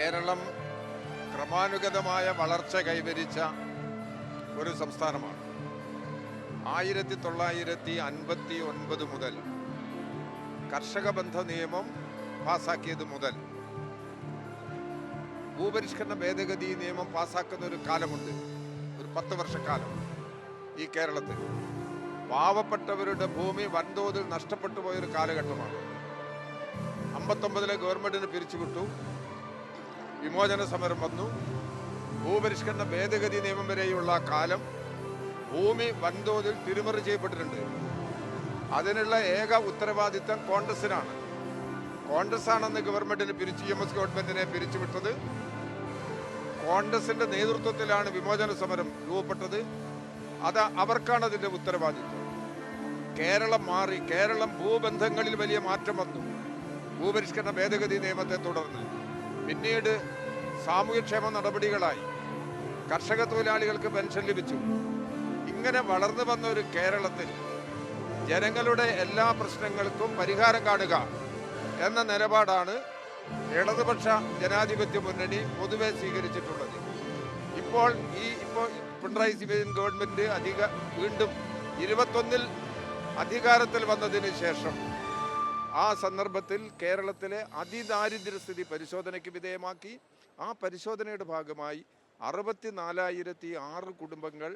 കേരളം ക്രമാനുഗതമായ വളർച്ച കൈവരിച്ച ഒരു സംസ്ഥാനമാണ്. ആയിരത്തി തൊള്ളായിരത്തി അൻപത്തി ഒൻപത് മുതൽ കർഷക ബന്ധ നിയമം പാസാക്കിയത് മുതൽ ഭൂപരിഷ്കരണ ഭേദഗതി നിയമം പാസാക്കുന്ന ഒരു കാലമുണ്ട്. ഒരു പത്ത് വർഷക്കാലം ഈ കേരളത്തിൽ. പാവപ്പെട്ടവരുടെ ഭൂമി വൻതോതിൽ നഷ്ടപ്പെട്ടു പോയൊരു കാലഘട്ടമാണ്. അമ്പത്തൊമ്പതിലെ ഗവൺമെന്റിന് പിരിച്ചുവിട്ടു. വിമോചന സമരം വന്നു. ഭൂപരിഷ്കരണ ഭേദഗതി നിയമം വരെയുള്ള കാലം ഭൂമി വൻതോതിൽ തിരിമറി ചെയ്യപ്പെട്ടിട്ടുണ്ട്. അതിനുള്ള ഏക ഉത്തരവാദിത്തം കോൺഗ്രസിനാണ് കോൺഗ്രസ് ആണെന്ന് ഗവൺമെന്റിന് പിരിച്ചു എം എസ് ഗവൺമെന്റിനെ പിരിച്ചുവിട്ടത് കോൺഗ്രസിന്റെ നേതൃത്വത്തിലാണ് വിമോചന സമരം രൂപപ്പെട്ടത്. അത് അവർക്കാണ് അതിന്റെ ഉത്തരവാദിത്വം. കേരളം മാറി കേരളം ഭൂബന്ധങ്ങളിൽ വലിയ മാറ്റം വന്നു. ഭൂപരിഷ്കരണ ഭേദഗതി നിയമത്തെ തുടർന്ന്. പിന്നീട് സാമൂഹ്യക്ഷേമ നടപടികളായി. കർഷക തൊഴിലാളികൾക്ക് പെൻഷൻ ലഭിച്ചു. ഇങ്ങനെ വളർന്നു വന്ന ഒരു കേരളത്തിൽ ജനങ്ങളുടെ എല്ലാ പ്രശ്നങ്ങൾക്കും പരിഹാരം കാണുക എന്ന നിലപാടാണ് ഇടതുപക്ഷ ജനാധിപത്യ മുന്നണി പൊതുവെ സ്വീകരിച്ചിട്ടുള്ളത്. ഇപ്പോൾ ഈ ഇപ്പോൾ പിണറായി വിജയൻ ഗവൺമെന്റ് അധിക വീണ്ടും ഇരുപത്തൊന്നിൽ അധികാരത്തിൽ വന്നതിന് ശേഷം ആ സന്ദർഭത്തിൽ കേരളത്തിലെ അതിദാരിദ്ര്യസ്ഥിതി പരിശോധനയ്ക്ക് വിധേയമാക്കി. ആ പരിശോധനയുടെ ഭാഗമായി അറുപത്തി നാലായിരത്തി ആറ് കുടുംബങ്ങൾ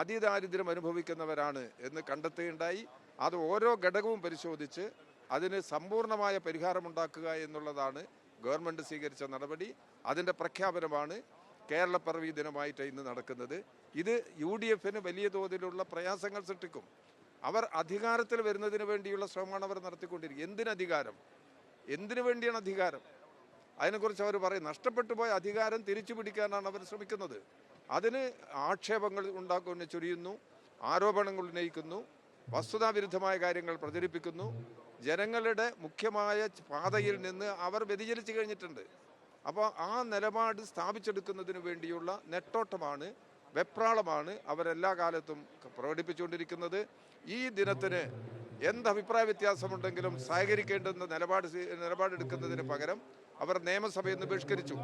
അതിദാരിദ്ര്യം അനുഭവിക്കുന്നവരാണ് എന്ന് കണ്ടെത്തുകയുണ്ടായി. അത് ഓരോ ഘടകവും പരിശോധിച്ച് അതിന് സമ്പൂർണമായ പരിഹാരമുണ്ടാക്കുക എന്നുള്ളതാണ് ഗവൺമെന്റ് സ്വീകരിച്ച നടപടി. അതിന്റെ പ്രഖ്യാപനമാണ് കേരളപ്പിറവി ദിനമായിട്ട് ഇന്ന് നടക്കുന്നത്. ഇത് യു ഡി എഫിന് വലിയ തോതിലുള്ള പ്രയാസങ്ങൾ സൃഷ്ടിക്കും. അവർ അധികാരത്തിൽ വരുന്നതിന് വേണ്ടിയുള്ള ശ്രമമാണ് അവർ നടത്തിക്കൊണ്ടിരിക്കുക എന്തിനധികാരം എന്തിനു വേണ്ടിയാണ് അധികാരം? അതിനെക്കുറിച്ച് അവർ പറയും. നഷ്ടപ്പെട്ടു പോയ അധികാരം തിരിച്ചു പിടിക്കാനാണ് അവർ ശ്രമിക്കുന്നത്. അതിന് ആക്ഷേപങ്ങൾ ഉണ്ടാക്കുന്ന ചൊരിയുന്നു ആരോപണങ്ങൾ ഉന്നയിക്കുന്നു വസ്തുതാവിരുദ്ധമായ കാര്യങ്ങൾ പ്രചരിപ്പിക്കുന്നു. ജനങ്ങളുടെ മുഖ്യമായ പാതയിൽ നിന്ന് അവർ വ്യതിചലിച്ചു കഴിഞ്ഞിട്ടുണ്ട്. അപ്പോൾ ആ നിലപാട് സ്ഥാപിച്ചെടുക്കുന്നതിന് വേണ്ടിയുള്ള നെട്ടോട്ടമാണ് വെപ്രാളമാണ് അവരെല്ലാ കാലത്തും പ്രകടിപ്പിച്ചുകൊണ്ടിരിക്കുന്നത്. ഈ ദിനത്തിന് എന്ത് അഭിപ്രായ വ്യത്യാസമുണ്ടെങ്കിലും സഹകരിക്കേണ്ടുന്ന നിലപാട് നിലപാടെടുക്കുന്നതിന് പകരം അവർ നിയമസഭയിൽ നിന്ന് ബഹിഷ്കരിച്ചു.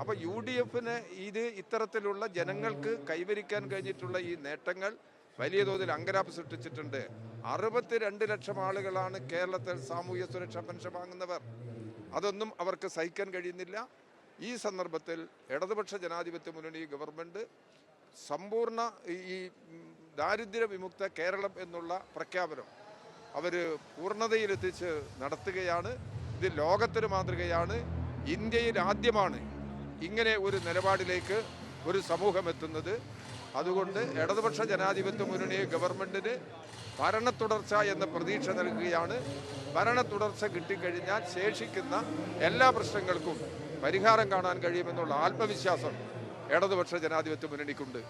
അപ്പോൾ യു ഡി എഫിന് ഇത് ഇത്തരത്തിലുള്ള ജനങ്ങൾക്ക് കൈവരിക്കാൻ കഴിഞ്ഞിട്ടുള്ള ഈ നേട്ടങ്ങൾ വലിയ തോതിൽ അങ്കരാപ്പ് സൃഷ്ടിച്ചിട്ടുണ്ട്. അറുപത്തിരണ്ട് ലക്ഷം ആളുകളാണ് കേരളത്തിൽ സാമൂഹ്യ സുരക്ഷാ പെൻഷൻ വാങ്ങുന്നവർ. അതൊന്നും അവർക്ക് സഹിക്കാൻ കഴിയുന്നില്ല. ഈ സന്ദർഭത്തിൽ ഇടതുപക്ഷ ജനാധിപത്യ മുന്നണി ഗവൺമെന്റ് സമ്പൂർണ ഈ- ദാരിദ്ര്യ വിമുക്ത കേരളം എന്നുള്ള പ്രഖ്യാപനം അവർ പൂർണതയിലെത്തിച്ച് നടത്തുകയാണ്. ഇത് ലോകത്തിന് മാതൃകയാണ്. ഇന്ത്യയിൽ ആദ്യമാണ് ഇങ്ങനെ ഒരു നിലപാടിലേക്ക് ഒരു സമൂഹം എത്തുന്നത്. അതുകൊണ്ട് ഇടതുപക്ഷ ജനാധിപത്യ മുന്നണി ഗവൺമെന്റിന് ഭരണ തുടർച്ച എന്ന പ്രതീക്ഷ നൽകുകയാണ്. ഭരണ തുടർച്ച കിട്ടിക്കഴിഞ്ഞാൽ ശേഷിക്കുന്ന എല്ലാ പ്രശ്നങ്ങൾക്കും പരിഹാരം കാണാൻ കഴിയുമെന്നുള്ള ആത്മവിശ്വാസം ഇടതുപക്ഷ ജനാധിപത്യ മുന്നണിക്കുണ്ട്.